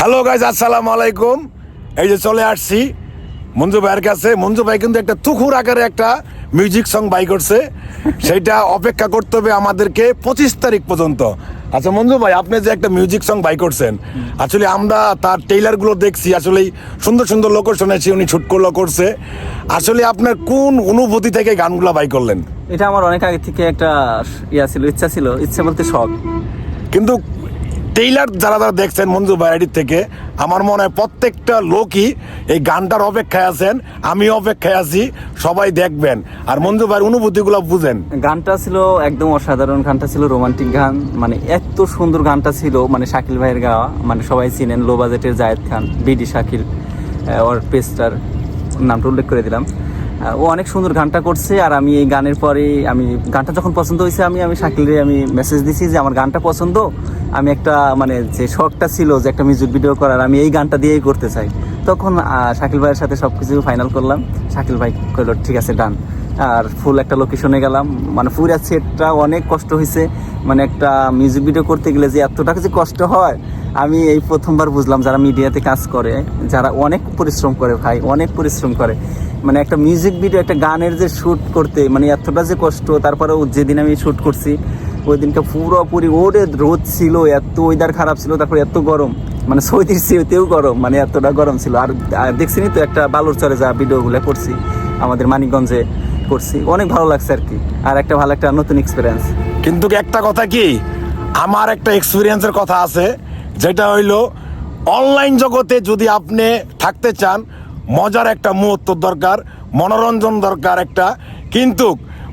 Hello guys আসসালামু আলাইকুম। এই যে চলে আসছি মঞ্জু ভাইয়ের কাছে। মঞ্জু ভাই কিন্তু একটা তুখুর আকারে একটা মিউজিক সং বাই করছে। সেইটা অপেক্ষা করতে হবে আমাদেরকে পঁচিশ তারিখ পর্যন্ত। আচ্ছা মঞ্জু ভাই আপনি যে একটা মিউজিক সং বাই করছেন আসলে আমরা তার টেইলারগুলো দেখছি আসলে সুন্দর সুন্দর লোকেশন শুনেছি উনি ছুট করল করছে। আসলে আপনার কোন অনুভূতি থেকে গানগুলো বাই করলেন? এটা আমার অনেক আগে থেকে একটা ইয়া ছিল ইচ্ছা ছিল ইচ্ছা বলতে শখ। কিন্তু টেইলার যারা যারা দেখছেন মঞ্জু বাড়ির থেকে, আমার মনে হয় প্রত্যেকটা লোকই এই গানটার অপেক্ষায় আছেন আমি অপেক্ষায় আছি, সবাই দেখবেন। আর মঞ্জু ভাইয়ের অনুভূতিগুলো বুঝেন। গানটা ছিল একদম অসাধারণ, গানটা ছিল রোমান্টিক গান মানে এত সুন্দর গানটা ছিল মানে শাকিল ভাইয়ের গাওয়া মানে সবাই চিনেন, লো বাজেটের জায়েদ খান, বিডি শাকিল ওর পেস্টার নামটা উল্লেখ করে দিলাম। ও অনেক সুন্দর গানটা করছে আর আমি এই গানের পরে আমি, গানটা যখন পছন্দ হয়েছে, আমি আমি শাকিলরে আমি মেসেজ দিছি যে, আমার গানটা পছন্দ। আমি একটা মানে যে শখটা ছিল যে একটা মিউজিক ভিডিও করার, আমি এই গানটা দিয়েই করতে চাই। তখন শাকিল ভাইয়ের সাথে সব কিছু ফাইনাল করলাম। শাকিল ভাই কইল, ঠিক আছে ডান আর ফুল একটা লোকেশনে গেলাম। মানে পুরা সেটটা অনেক কষ্ট হয়েছে। মানে একটা মিউজিক ভিডিও করতে গেলে যে এতটা যে কষ্ট হয়, আমি এই প্রথমবার বুঝলাম যারা মিডিয়াতে কাজ করে, যারা অনেক পরিশ্রম করে ভাই, অনেক পরিশ্রম করে। মানে একটা মিউজিক ভিডিও একটা গানের যে শ্যুট করতে মানে এতটা যে কষ্ট তারপরে যেদিন আমি শ্যুট করছি ওই দিনটা পুরোপুরি ওরে রোদ ছিল, এত ওয়েদার খারাপ ছিল, তারপরে এত গরম মানে সৌদির চেয়েতেও গরম মানে এতটা গরম ছিল। আর আর দেখছিনি তো একটা বালুর চরে যা ভিডিওগুলো করছি, আমাদের মানিকগঞ্জে করছি, অনেক ভালো লাগছে আর কি, আর একটা ভালো একটা নতুন এক্সপিরিয়েন্স কিন্তু একটা কথা কি, আমার একটা এক্সপিরিয়েন্সের কথা আছে, যেটা হইল অনলাইন জগতে যদি আপনি থাকতে চান মজার একটা মুহূর্ত দরকার, মনোরঞ্জন দরকার একটা। কিন্তু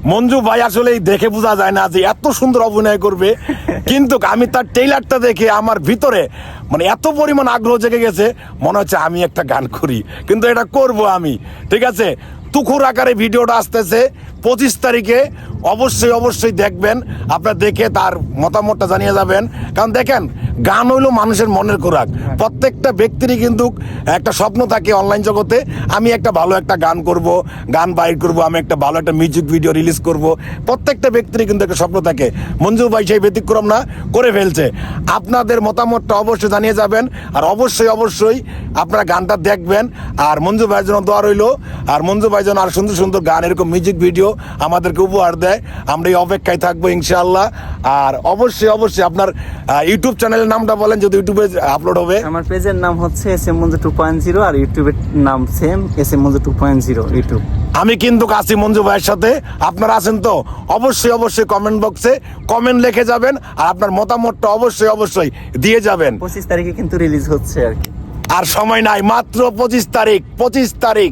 মঞ্জু ভাই আসলে দেখে বোঝা যায় না যে এত সুন্দর অভিনয় করবে। কিন্তু আমি তার টেইলারটা দেখে আমার ভিতরে মানে এত পরিমাণ আগ্রহ জেগে গেছে, মনে হচ্ছে আমি একটা গান করি। কিন্তু এটা করব আমি, ঠিক আছে? তুখুর আকারে ভিডিওটা আসতেছে, পঁচিশ তারিখে অবশ্যই অবশ্যই দেখবেন। আপনার দেখে তার মতামতটা জানিয়ে যাবেন। কারণ দেখেন গান হইল মানুষের মনের খোরাক। প্রত্যেকটা ব্যক্তিরই কিন্তু একটা স্বপ্ন থাকে অনলাইন জগতে আমি একটা ভালো একটা গান করব গান বাইর করব আমি একটা ভালো একটা মিউজিক ভিডিও রিলিজ করব। প্রত্যেকটা ব্যক্তিরই কিন্তু একটা স্বপ্ন থাকে। মঞ্জু ভাই সেই ব্যতিক্রম না করে ফেলছে। আপনাদের মতামতটা অবশ্যই জানিয়ে যাবেন। আর অবশ্যই অবশ্যই আপনারা গানটা দেখবেন। আর মঞ্জু ভাইয়ের জন্য দোয়া রইল। আর মঞ্জু ভাই যেন আর সুন্দর সুন্দর গান এরকম মিউজিক ভিডিও আমাদেরকে উপহার দেয় আমরা এই অপেক্ষায় থাকব ইনশাআল্লাহ। আর অবশ্যই অবশ্যই আপনার ইউটিউব চ্যানেলের নামটা বলেন যদি ইউটিউবে আপলোড হবে। আমার পেজের নাম হচ্ছে S M Manju two point zero আর ইউটিউবের নাম same S M Manju two point zero YouTube. আমি কিন্তু আছি মঞ্জু ভাইয়ের সাথে আপনারা আছেন তো? অবশ্যই অবশ্যই কমেন্ট বক্সে কমেন্ট লিখে যাবেন আর আপনার মতামতটা অবশ্যই অবশ্যই দিয়ে যাবেন। পঁচিশ তারিখে কিন্তু রিলিজ হচ্ছে আর কি। আর সময় নাই মাত্র পঁচিশ তারিখ পঁচিশ তারিখ।